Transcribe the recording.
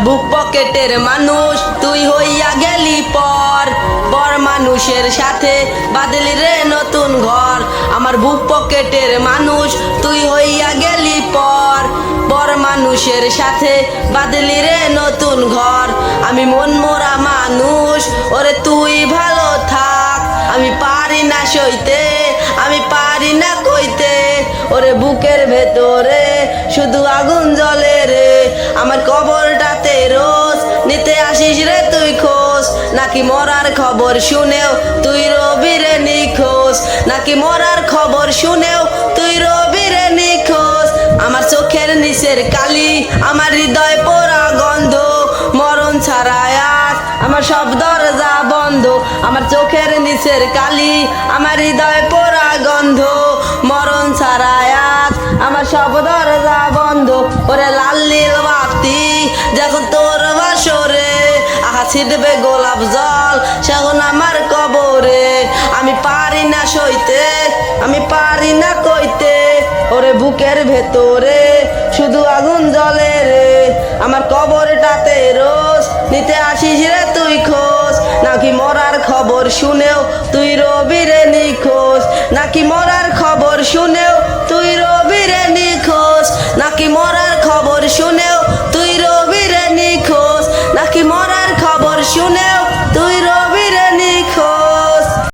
পকেটের মানুষ, তুই হইয়া গেলি পর। পর মানুষের সাথে বাদলি রে নতুন ঘর। আমার বুক পকেটের মানুষ, তুই হইয়া গেলি পর। পর মানুষের সাথে বাদলি রে নতুন ঘর। আমি মন মোরা মানুষ, ওরে তুই ভালো থাক। আমি পারি না সইতে। ওরে বুকের ভেতরে শুধু আগুন জ্বলে রে। আমার কবরটাতে রোজ নিতে আসিস রে তুই খোঁজ। নাকি মরার খবর শুনেও তুই রবি রে নিখোঁজ। নাকি মরার খবর শুনেও তুই রবি রে নিখোঁজ। আমার চোখের নিচের কালি, আমার হৃদয় পোড়া গন্ধ। মরণ ছাড়ায় আমার সব দরজা বন্ধ। আমার চোখের নিচের কালি, আমার হৃদয় পোড়া গন্ধ। সব দরজা বন্ধ। ওরে লাল নীল বাতি, যখন তোর বাসরে আহা ছিটবে গোলাপ জল সেখন আমার কবরে। আমি পারি না সইতে, আমি পারি না কইতে, ওরে বুকের ভেতরে শুধু আগুন জ্বলে রে। আমার কবরটাতে রোজ নিতে আসিস রে তুই খোঁজ। নাকি মরার খবর শুনেও তুই রবি রে নিখোঁজ। নাকি মরার তুই রো